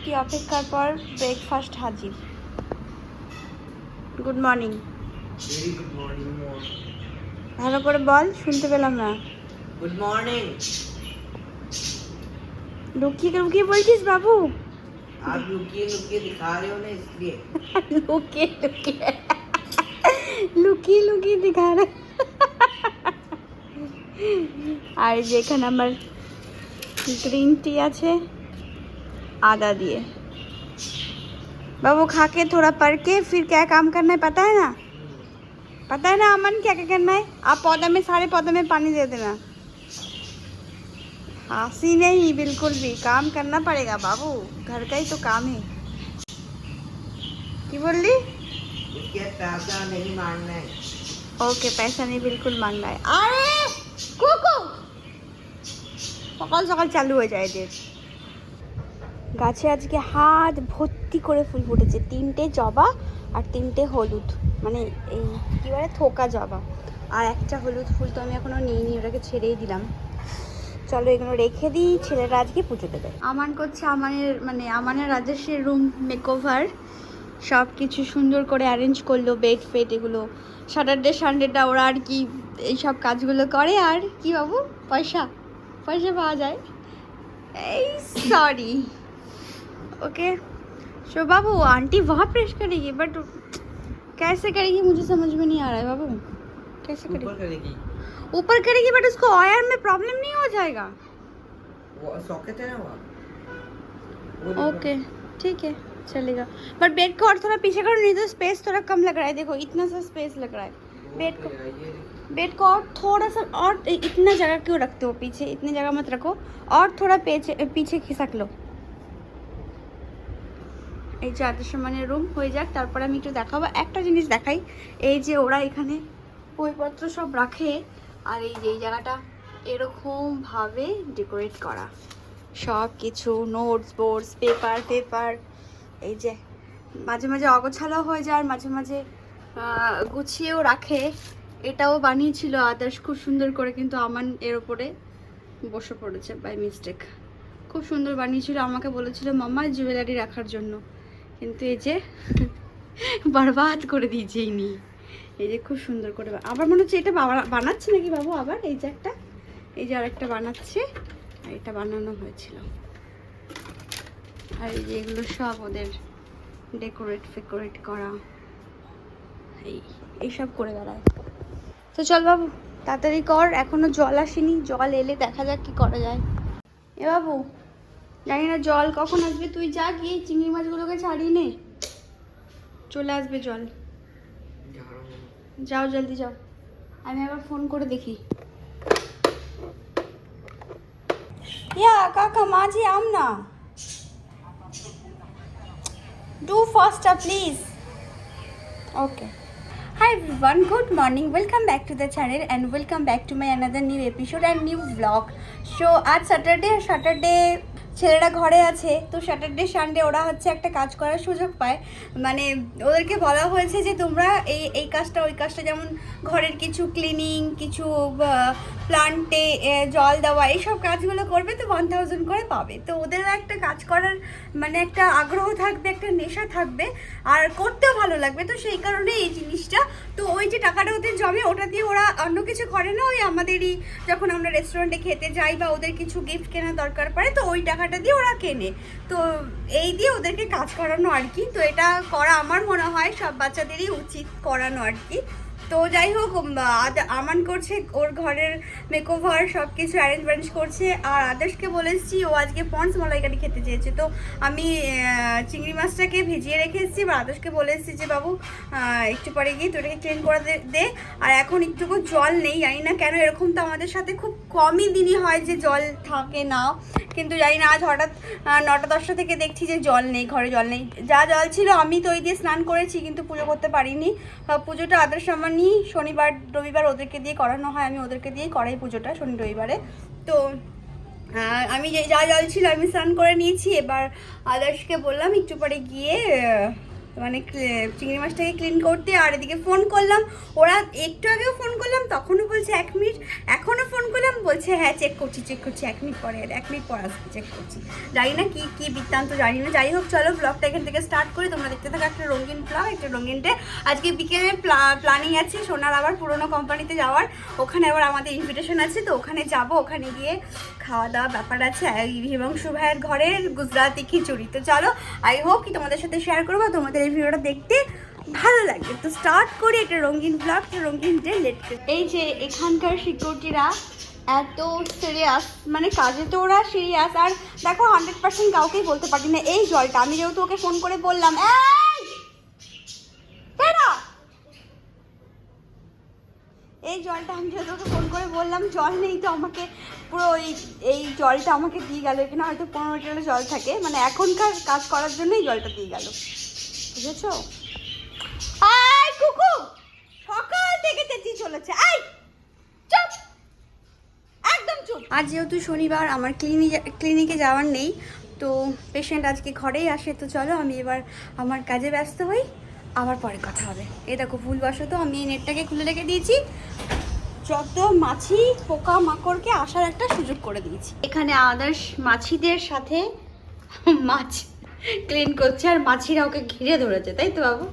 কোটি অপেক্ষার পর ব্রেকফাস্ট হাজির good morning Very good morning, mom. ভালো করে বল শুনতে পেলাম না Good morning. লুকিয়ে লুকিয়ে বলছিস বাবু आप लुकिए लुकिए दिखा रहे हो ना इसलिए লুকিয়ে লুকিয়ে লুকিয়ে লুকিয়ে দেখা রে আর এই যে এখানে আমার গ্রিন टी আছে आधा दिए। बाबू खा के थोड़ा पढ़ के फिर क्या काम करना है पता है ना? पता है ना अमन क्या क्या करना है? आप पौधे में सारे पौधे में पानी दे देना। हाँसी नहीं बिल्कुल भी। काम करना पड़ेगा बाबू। घर का ही तो काम है। की बोल? रही पैसा नहीं मांगना है। ओके पैसा नहीं बिल्कुल मांगना है। अरे कुकु! सकाल सकल चालू हो जाए देर। গাছে আজকে হাত ভর্তি করে ফুল ফুটেছে। তিনটে জবা আর তিনটে হলুদ। মানে এই কী বলে, থোকা জবা। আর একটা হলুদ ফুল তো আমি এখনও নিইনি, ওটাকে ছেড়েই দিলাম। চলো এগুলো রেখে দিই, ছেলেরা আজকে পুজো দেবে। আমান করছে আমানের মানে আমানের রাজস্বের রুম মেকওভার সব কিছু সুন্দর করে অ্যারেঞ্জ করল বেড ফেড এগুলো। স্যাটারডে সানডেটা ওরা আর কি এইসব কাজগুলো করে। আর কি বাবু, পয়সা? পয়সা পাওয়া যায়? এই सॉरी ओके शो बाबू आंटी वहाँ प्रेस करेगी बट कैसे करेगी मुझे समझ में नहीं आ रहा है बाबू। कैसे करेगी? करेगी। ऊपर करेगी बट उसको ऑयर में प्रॉब्लम नहीं हो जाएगा। वो सॉकेट है ना। ओके ठीक है चलेगा। बट बेड को और थोड़ा पीछे करो नहीं तो स्पेस थोड़ा कम लग रहा है। देखो इतना सा स्पेस लग रहा है। बेड को बेड को और थोड़ा सा और इतना जगह क्यों रखते हो पीछे? इतनी जगह मत रखो। और थोड़ा पीछे पीछे खिसक लो। এই যে আদর্শমানের রুম হয়ে যাক। তারপরে আমি একটু দেখাবো। একটা জিনিস দেখাই। এই যে ওরা এখানে বইপত্র সব রাখে। আর এই যে এই জায়গাটা এরকমভাবে ডেকোরেট করা। সব কিছু নোটস বোর্ডস পেপার পেপার এই যে মাঝে মাঝে অগোছালো হয়ে যায়, মাঝে মাঝে গুছিয়েও রাখে। এটাও বানিয়েছিল আদার্স খুব সুন্দর করে কিন্তু আমার এর ওপরে বসে পড়েছে বাই মিস্টেক খুব সুন্দর বানিয়েছিল। আমাকে বলেছিল, মামা জুয়েলারি রাখার জন্য। কিন্তু এই যে বরবাদ করে দিয়েছে এই নিয়ে এই যে খুব সুন্দর করে আবার মনে হচ্ছে এটা বানাচ্ছে নাকি বাবু আবার? এই যে একটা। এই যে আরেকটা বানাচ্ছে। আর এটা বানানো হয়েছিল। আর এই যে এগুলো সব ওদের ডেকোরেট ফেকোরেট করা। এই এইসব করে বেড়ায়। তো চল বাবু, তাড়াতাড়ি কর। এখনও জল আসেনি। জল এলে দেখা যাক কি করা যায়। এ বাবু জানি না, জল কখন আসবে? তুই যা গিয়ে চিংড়ি মাছগুলোকে ছাড়িয়ে নে। চলে আসবে জল। যাও জলদি, যাও। আমি আবার ফোন করে দেখি। ইয়া, কাকা, মাঝি, আম না। Do faster please okay hi everyone good morning welcome back to the channel and welcome back to my another new episode and new vlog so আজ স্যাটারডে স্যাটারডে ছেলেরা ঘরে আছে, তো স্যাটারডে সানডে ওরা হচ্ছে একটা কাজ করার সুযোগ পায়। মানে ওদেরকে বলা হয়েছে যে তোমরা এই এই কাজটা, ওই কাজটা যেমন ঘরের কিছু ক্লিনিং কিছু প্লান্টে জল দেওয়া, এইসব কাজগুলো করবে, তো ওয়ান থাউজেন্ড করে পাবে। তো ওদের একটা কাজ করার মানে একটা আগ্রহ থাকবে, একটা নেশা থাকবে, আর করতেও ভালো লাগবে। তো সেই কারণে এই জিনিসটা, তো ওই যে টাকাটা ওদের জমে, ওটা দিয়ে ওরা অন্য কিছু করে না, ওই আমাদেরই, যখন আমরা রেস্টুরেন্টে খেতে যাই বা ওদের কিছু গিফট কেনার দরকার পড়ে, তো ওই টাকাটা দিয়ে ওরা কেনে। তো এই দিয়ে ওদেরকে কাজ করানো আর কি। তো এটা করা আমার মনে হয় সব বাচ্চাদেরই উচিত করানো আর কি। তো যাই হোক আমান করছে ওর ঘরের মেকওভার সব কিছু অ্যারেঞ্জ ম্যারেঞ্জ করছে। আর আদেশকে বলেছি ও আজকে পন্স মলাইকারি খেতে চেয়েছে। তো আমি চিংড়ি মাছটাকে ভিজিয়ে রেখে এসেছি বা আদেশকে বলে এসেছি যে, বাবু একটু পরে গিয়ে তোটাকে ক্লিন করে দে- আর এখন একটুকু জল নেই, জানি না কেন এরকম তো আমাদের সাথে খুব কমই দিনই হয় যে, জল থাকে না। কিন্তু জানি না, আজ হঠাৎ নটা দশটা থেকে দেখছি যে, জল নেই, ঘরে জল নেই। যা জল ছিল, আমি তো ওই দিয়ে স্নান করেছি, কিন্তু পুজো করতে পারিনি। পুজোটা পুজোটা আদার সামান্যই শনিবার, রবিবার ওদেরকে দিয়ে করানো হয়, আমি ওদেরকে দিয়েই করাই পুজোটা শনি রবিবারে। তো আমি যে, যা জল ছিল আমি স্নান করে নিয়েছি। এবার আদার্সকে বললাম, একটু পরে গিয়ে মানে চিংড়ি মাছটাকে ক্লিন করতে আর এদিকে ফোন করলাম। ওরা একটু আগেও ফোন করলাম, তখনও বলছে এক মিনিট, এখনও ফোন করলাম, বলছে হ্যাঁ চেক করছি চেক করছি, এক মিনিট পরে, এক মিনিট পর আসবে চেক করছি। জানি না কী কী বৃত্তান্ত, জানি না। যাই হোক, চলো ব্লগটা এখান থেকে স্টার্ট করি। তোমরা দেখতে থাকো একটা রঙিন ব্লগ একটা রঙিন ডে আজকে বিকেলে প্ল্যানিং আছে, সোনার আবার পুরোনো কোম্পানিতে যাওয়ার। ওখানে আবার আমাদের ইনভিটেশন আছে, তো ওখানে যাব। ওখানে গিয়ে খাওয়া দাওয়া ব্যাপার আছে। হিমাংশু ভাইয়ের ঘরের গুজরাতি খিচুড়ি। তো চলো আই হোপ কি তোমাদের সাথে শেয়ার করব, তোমাদের এই ভিডিওটা দেখতে ভালো লাগবে। তো স্টার্ট করি একটা রঙিন ব্লগ রঙিন ডে লেট এই যে এখানকার সিকিউরিটিরা এত সিরিয়াস মানে কাজে তো ওরা সিরিয়াস আর দেখো হান্ড্রেড পার্সেন্ট কাউকেই বলতে পারি না। এই জলটা, আমি যেহেতু ওকে ফোন করে বললাম, এই! এই জলটা আমি যেহেতু ওকে ফোন করে বললাম, জল নেই তো আমাকে, পুরো এই এই জলটা আমাকে দিয়ে গেল। এখানে হয়তো পনেরো লিটারের জল থাকে মানে এখনকার কাজ করার জন্যই জলটা দিয়ে গেল। বুঝেছ? আই কুকু! সকাল থেকে চেঁচিয়ে চলেছে। আই চুপ! একদম চুপ। আজ যেহেতু শনিবার আমার ক্লিনিক ক্লিনিকে যাওয়ার নেই তো পেশেন্ট আজকে ঘরেই আসে তো চলো আমি এবার আমার কাজে ব্যস্ত হই আবার পরে কথা হবে। এই দেখো ভুলবশত আমি এই নেটটাকে খুলে রেখে দিয়েছি। যত মাছি পোকা মাকড়কে আসার একটা সুযোগ করে দিয়েছি। এখানে আদার্স মাছিদের সাথে মাছ ক্লিন করছে আর মাছিরা ওকে ঘিরে ধরেছে তাই তো বাবু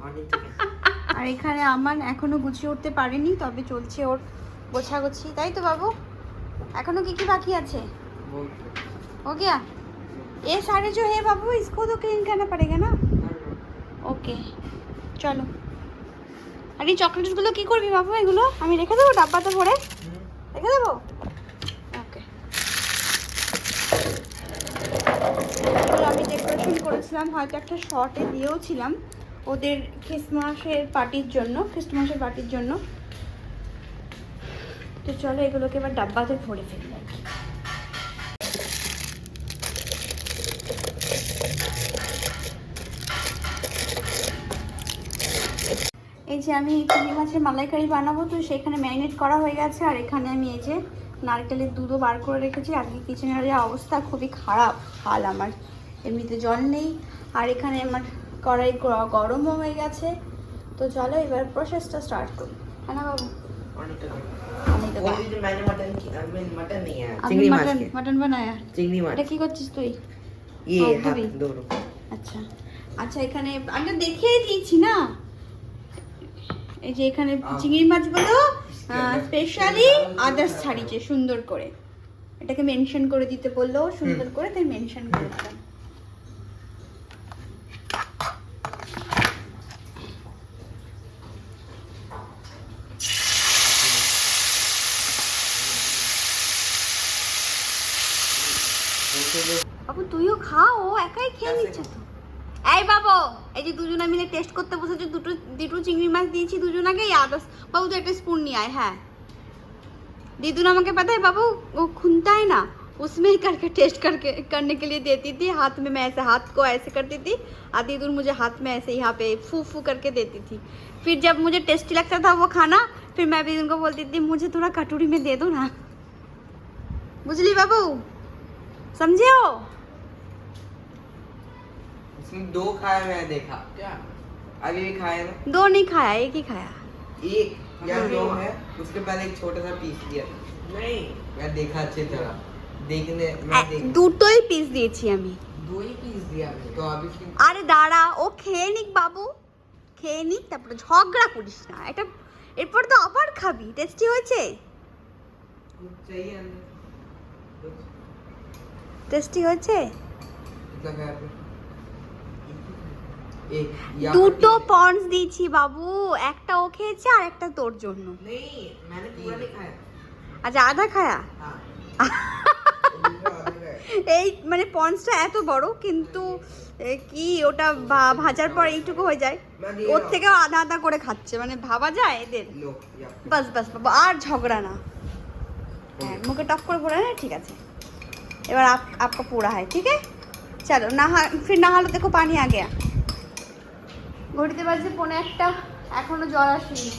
আর এখানে আমার এখনো গুছিয়ে উঠতে পারেনি তবে চলছে ওর গোছাগুছি তাই তো বাবু এখনো কি কি বাকি আছে हो गया ये सारे जो है बाबू इसको तो क्लीन करना पड़ेगा ना ওকে চলো আর এই চকলেটসগুলো কি করবি বাবু এগুলো আমি রেখে দেবো ডাব্বাতে ভরে রেখে দেবো ওকে এগুলো আমি ডেকোরেশন করেছিলাম, হয়তো একটা শর্টে দিয়েও ছিলাম ওদের খ্রিসমাসের পার্টির জন্য খ্রিসমাসের পার্টির জন্য। তো চলো এগুলোকে এবার ডাব্বাতে ভরে ফেলি এই যে আমি চিংড়ি মাছের মালাইকারি বানাবো, তো সেখানে ম্যারিনেট করা হয়ে গেছে, আর এখানে আমি এই যে নারকেলের দুধও বার করে রেখেছি। আজকে কিচেনের অবস্থা খুবই খারাপ হাল আমার। এমনিতে জল নেই। আর এখানে আমার কড়াই গরমও হয়ে গেছে। তো চলো এবার প্রসেসটা স্টার্ট করি। হ্যাঁ কি করছিস তুই? আচ্ছা। আচ্ছা এখানে আমি তো দিয়েছি না। এই যে এখানে চিংড়ি স্পেশালি আদার্স সুন্দর করে। এটাকে মেনশন করে দিতে বলল সুন্দর করে তাই মেনশন করে দিলাম। বাবু তুইও খা ও একাই খেয়ে নিচ্ছে তো। এই বাবু এই যে দুজনে মিলে টেস্ট করতে বসেছে দুটো দুটো চিংড়ি মাছ দিয়েছি দুজনাকে আদার্স বাবু তো একটা স্পুন নিয়ে আয় হ্যাঁ दीदू ने मुझे पता है बाबू वो खुनता है ना उसमें ही करके टेस्ट करके करने के लिए देती थी हाथ में मैं ऐसे हाथ को ऐसे करती थी और दीदू मुझे हाथ में ऐसे यहाँ पे फू फू करके देती थी फिर जब मुझे टेस्टी लगता था वो खाना फिर मैं भी उनको बोलती थी मुझे थोड़ा कटोरी में दे दो ना बुझली बाबू समझे हो उसने दो खाया मैं देखा क्या अभी भी खाया ना दो नहीं खाया एक ही खाया एक या हाँ। दो है उसके पहले एक छोटा सा पीस दिया नहीं मैं देखा अच्छी तरह देखने मैं देख দুটোই পিস দিয়েছি আমি दो ही पीस दिया मैंने तो अभी उसकी আরে দাঁড়া ও খেয়ে নিক বাবু খেয়ে নিক তারপরে ঝগড়া করিস না এটা এরপর তো আবার খাবি টেস্টি হয়েছে कुछ चाहिए अंदर कुछ টেস্টি হয়েছে দুটো तीन है। পন্স দিয়েছি বাবু একটা ও খেয়েছে আর একটা তোর জন্য नहीं मैंने पूरा नहीं खाया আচ্ছা আধা খায়া हाँ दूसरा आधा खाया। এই মানে পন্সটা এত বড় কিন্তু এ, কি ওটা ভা- ভাজার পর এইটুকু হয়ে যায় मैं दे ওর रहा থেকেও আধা আধা করে খাচ্ছে মানে ভাবা যায় এদের हूँ। लो या বাস বাস বাবা আর ঝগড়া না হ্যাঁ मुझे टॉप করে बोला ना ठीक है এবার आप आपका पूरा है ठीक है चलो नहा फिर नहा लो देखो पानी आ गया ঘড়িতে বাজে পৌনে একটা, এখনও জল আসেনি।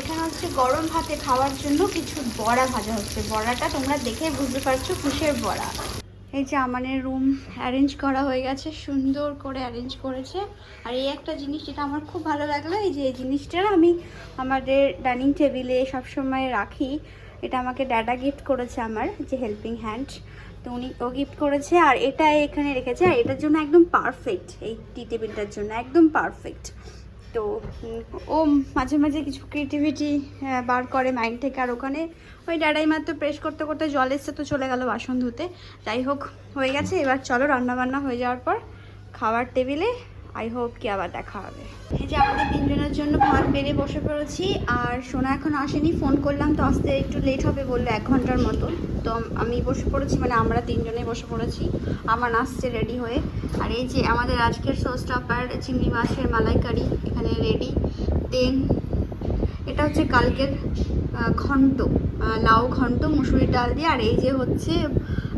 এখানে হচ্ছে গরম ভাতে খাওয়ার জন্য কিছু বড়া ভাজা হচ্ছে। বড়াটা তোমরা দেখে বুঝতে পারছ কিসের বড়া। এই যে আমানের রুম অ্যারেঞ্জ করা হয়ে গেছে, সুন্দর করে অ্যারেঞ্জ করেছে। আর এই একটা জিনিস যেটা আমার খুব ভালো লাগল, এই যে এই জিনিসটা আমি আমাদের ডাইনিং টেবিলে সবসময় রাখি। এটা আমাকে ড্যাডা গিফট করেছে আমার, যে হেল্পিং হ্যান্ড তো উনি ও গিফট করেছে আর এটা এখানে রেখেছে আর এটার জন্য একদম পারফেক্ট এই টি টেবিলটার জন্য একদম পারফেক্ট তো ও মাঝে মাঝে কিছু ক্রিয়েটিভিটি বার করে মাইন্ড থেকে আর ওখানে ওই ডাডাই মাত্র প্রেস করতে করতে জল এসে তো চলে গেল বাসন ধুতে। যাই হোক, হয়ে গেছে। এবার চলো রান্না বান্না হয়ে যাওয়ার পর খাবার টেবিলে আই হোপ কি আবার দেখা হবে। এই যে আমাদের তিনজনের জন্য ভাত বেড়ে বসে পড়েছি, আর সোনা এখন আসেনি, ফোন করলাম তো আসতে একটু লেট হবে বলল এক ঘণ্টার মতো। তো আমি বসে পড়েছি মানে আমরা তিনজনে বসে পড়েছি, আমার আসছে রেডি হয়ে। আর এই যে আমাদের আজকের সোস্টাপার চিংড়ি মাছের মালাইকারি, এখানে রেডি দেন এটা হচ্ছে কালকের ঘন্ট লাউ ঘন্ট মুসুরি ডাল দিয়ে। আর এই যে হচ্ছে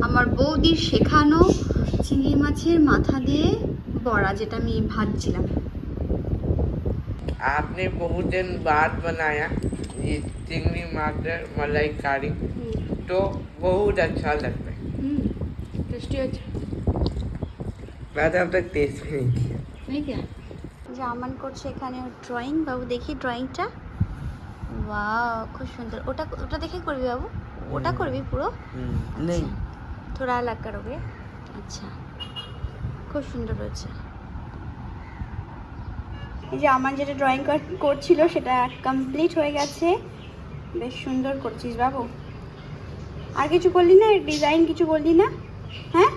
আমার বৌদির শেখানো চিংড়ি মাছের মাথা দিয়ে বড়া যেটা আমি ভাজছিলাম आपने बहुत दिन बाद बनाया ये चिंगड़ी मटर मलाई कारी तो बहुत अच्छा लगता है হুম টেস্টি হচ্ছে मैं तो अब तक टेस्ट भी नहीं किया नहीं क्या যে আমান করছে এখানে ড্রয়িং বাবু দেখি ড্রয়িংটা ওয়াও খুব সুন্দর ওটা ওটা দেখে করবি বাবু ওটা করবি পুরো नहीं थोड़ा अलग करोगे আচ্ছা খুব সুন্দর হয়েছে এই যে আমার যেটা ড্রয়িং করছিল সেটা কমপ্লিট হয়ে গেছে বেশ সুন্দর করছিস বাবু আর কিছু করলি না ডিজাইন কিছু করলি না হ্যাঁ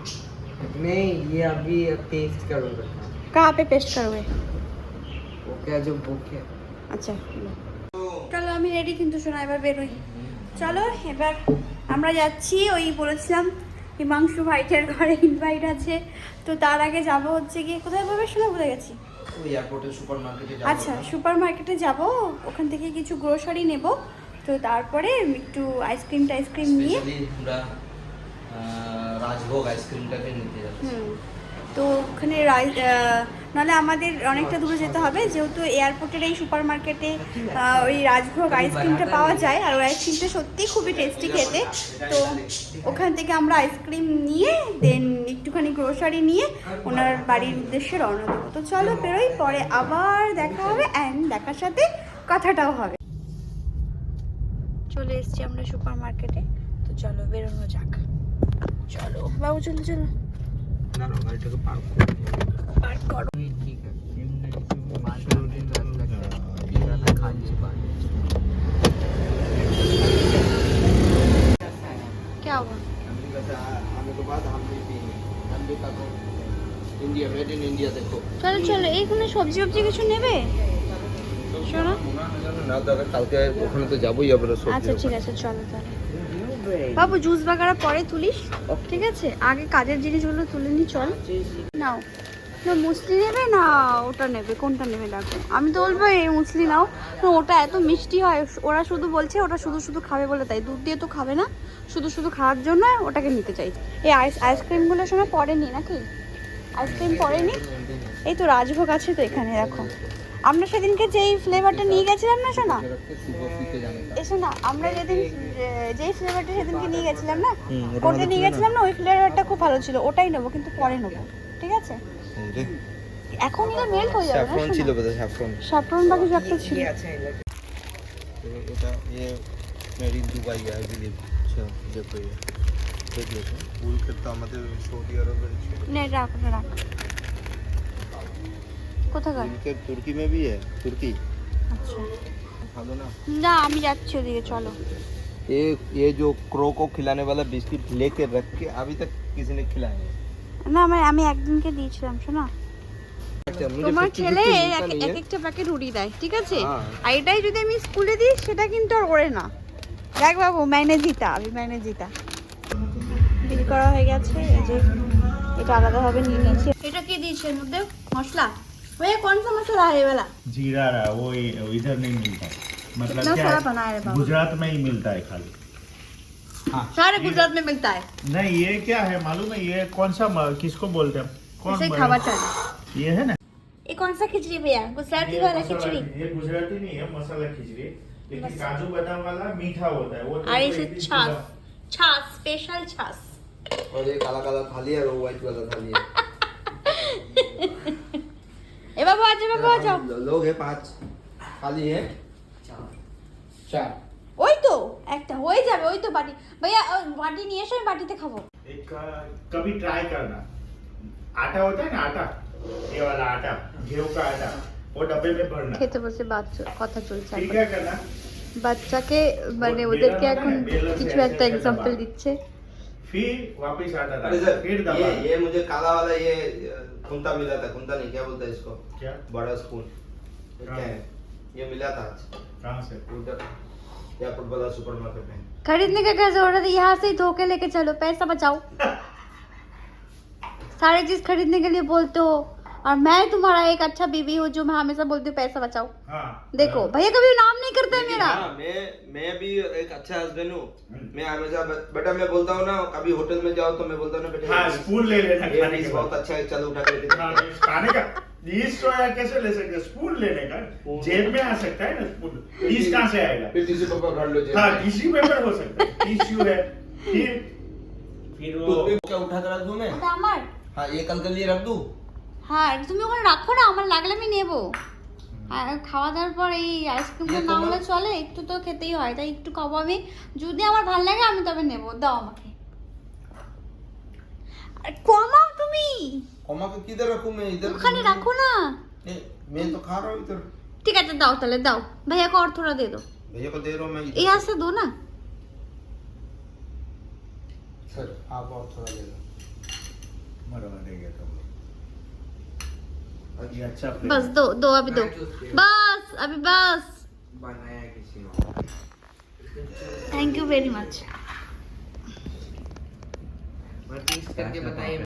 नहीं ये अभी टेस्ट करूँगा कहाँ पे पेस्ट करोगे वो क्या जो बुक है আচ্ছা চলো আমি রেডি কিন্তু শোনা এবার বেরোই চলো এবার আমরা যাচ্ছি ওই বলেছিলাম হিমাংশু ভাইটের ঘরে ইনভাইট আছে। তো তার আগে যাব হচ্ছে গিয়ে কোথায় পাবে শুনে ভুলে গেছি? আচ্ছা সুপার মার্কেটে যাব ওখান থেকে কিছু গ্রোসারি নেব। তো তারপরে একটু আইসক্রিম টাইসক্রিম নিয়ে রাজভোগ আইসক্রিমটাকে নিতে যাচ্ছি। হুম। তো ওখানে নাহলে আমাদের অনেকটা দূরে যেতে হবে। যেহেতু এয়ারপোর্টের এই সুপার মার্কেটে ওই রাজভোগ আইসক্রিমটা পাওয়া যায়, আর ওই আইসক্রিমটা সত্যিই খুবই টেস্টি খেতে। তো ওখান থেকে আমরা আইসক্রিম নিয়ে দেন একটুখানি গ্রোসারি নিয়ে ওনার বাড়ির উদ্দেশ্যে রওনা দেবো। তো চলো বেরোই, পরে আবার দেখা হবে অ্যান্ড দেখার সাথে কথাটাও হবে। চলে এসেছি আমরা সুপার মার্কেটে তো চলো বেরোনো যাক। চলো বাবু, চলো চলো। ना ना गाड़ी को पार्क পার্ক করো ठीक है मार्केट दिन रात लगता है ये वाला खाली दुकान क्या हुआ अमेरिका से आ- आने के बाद हम भी पिएंगे अमेरिका को इंडिया मेड इन इंडिया देखो চলো চলো এইখানে সবজি ফবজি কিছু নেবে শোনো না দাদা কালকে ওখানে তো যাবোই আবার আচ্ছা ঠিক আছে চলো তাহলে বাবু জুস বাগারা পরে তুলিস। ঠিক আছে? আগে কাজের জিনিসগুলো তুলে নি চল। নাও। না মুসলি নেবে? না ওটা নেবে। কোনটা নেবে দেখো। আমি তো বলব এই মুসলি নাও। ওটা এত মিষ্টি হয় ওরা শুধু বলছে ওটা শুধু শুধু খাবে বলে তাই। দুধ দিয়ে তো খাবে না। শুধু শুধু খাওয়ার জন্য ওটাকে নিতে চাই। এই আইস আইসক্রিমগুলোর সময় পরে নি নাকি? আইসক্রিম পরে নি? এই তো রাজভোগ আছে তো এখানে দেখো। আমরা সেদিনকে যেই ফ্লেভারটা নিয়ে গেছিলাম না শোনা এসো না আমরা যেদিন যেই ফ্লেভারটা সেদিনকে নিয়ে গেছিলাম না কোনটা নিয়ে গেছিলাম না ওই ফ্লেভারটা খুব ভালো ছিল ওটাই নেব কিন্তু পরে নেব ঠিক আছে? এখন এটা মেল্ট হয়ে যাবে স্যাফরন ছিল বোধহয় স্যাফরন। স্যাফরন বাকি একটা ছিল। ইয়ে এটা ইয়ে, a made in Dubai I believe দেখো এটা ফুল খেতে আমাদের সৌদি আরবের না রাখ রাখ। কোথাকার उनके तुर्की में भी है तुर्की আচ্ছা खा लो ना না আমি যাচ্ছি ওদিকে চলো ये ये जो क्रो को खिलाने वाला बिस्किट लेके रख के अभी तक किसी ने खिलाया नहीं না আমি আমি একদিনকে দিয়েছিলাম শোনা अच्छा, मुझे তোমার 50-50 ছেলে मिलता এক नहीं এক है। একটা প্যাকেট উড়িয়ে দেয় ঠিক আছে হ্যাঁ। আর এটাই যদি আমি স্কুলে দিই সেটা কিন্তু আর ওরে না দেখ বাবু ম্যানে জিতা আমি ম্যানে জিতা বিল করা হয়ে গেছে এই যে এটা আলাদাভাবে নিয়ে নিয়েছি এটা কি দিয়েছে এর মধ্যে মশলা वो ये कौन सा मसाला है वाला? जीरा रहा वो इधर नहीं मिलता। मतलब क्या है? गुजरात में ही मिलता है खाली। हाँ, सारे गुजरात में मिलता है। नहीं ये क्या है मालूम है? ये कौन सा किसको बोलते हैं? कौन खावा चाहिए। ये है ना? ये कौन सा खिचड़ी भैया? गुजराती वाला खिचड़ी? ये गुजराती नहीं है मसाला खिचड़ी। लेकिन काजू बादाम वाला मीठा होता है वो छास छास स्पेशल छास और ये काला काला थाली है वो व्हाइट वाला थाली है। এ বাবু আজ বাবু আ যাও हम लोग है पांच थाली है चार ওই তো একটা হয়ে যাবে ওই তো বাটি ভাইয়া ও, বাটি নিয়ে এসো আমি বাটিতে খাবো एक अ, कभी ट्राई करना आटा होता है ना आटा ये वाला आटा गेहूं का आटा वो डब्बे में भरना খেতে বসে বাচ্চা কথা চলছে फिर এখন। क्या करना বাচ্চাকে মানে বেলন ওদেরকে হয় না, এখন বেলন से কিছু ऐसे একটা ऐसे এক্সাম্পল दबा। দিচ্ছে फिर वापस आता था। सर फिर ये दबा। ये मुझे काला वाला ये खुंता मिला था खुंता नहीं क्या बोलता है इसको? क्या? बड़ा स्पून क्या हाँ। ये मिला था आज। कहाँ से? उधर एयरपोर्ट वाला सुपर मार्केट में। खरीदने का क्या ज़रूरत है? यहाँ से ही धोके लेके चलो पैसा बचाओ। सारी चीज़ खरीदने के लिए बोलते हो। और मैं तुम्हारा एक अच्छा बीवी हूँ जो मैं हमेशा बोलती हूँ पैसा बचाओ। हाँ, देखो हाँ। भैया कभी नाम नहीं करते नहीं, मेरा। हाँ, मैं मैं भी एक अच्छा हस्बैंड हूँ। हम्म। मैं हमेशा बेटा मैं बोलता हूँ ना कभी होटल में जाओ तो मैं बोलता हूँ ना बेटा हाँ, स्कूल ले लेना बहुत अच्छा है चलो उठा हाँ, खाने का तो कैसे ले सकते स्पून लेने का जेब में आ सकता है ना स्पून कहाँ से आएगा? फिर टिश्यू पेपर भर लो हाँ टिश्यू पेपर हो सकता है। टिश्यू है। फिर? फिर वो क्या उठा कर रख दूँ मैं? हाँ ये कल के लिए रख दूँ? হ্যাঁ তুমি ওখানে রাখো না আমার লাগলে আমি নেবো আর খাওয়া দাওয়ার পর এই আইসক্রিমটা ইয়ে না তোমার- হলে চলে একটু তো খেতেই হয় তাই একটু খাবো আমি যদি আমার ভালো লাগে আমি তবে নেবো দাও আমাকে আর কমাও তুমি कमा के किधर रखूँ मैं इधर ওখানে রাখো না नहीं, मैं तो खा रहा हूँ इधर ঠিক আছে দাও তাহলে দাও भैया को और थोड़ा दे दो भैया को दे रहा हूँ मैं ये इधर हाथ से दो ना सर आप और थोड़ा दे दो मरवा देंगे तुम लोग ये अच्छा बस दो दो अभी दो। बस अभी बस। बनाया किसी ने? थैंक यू वेरी मच करके बताइए।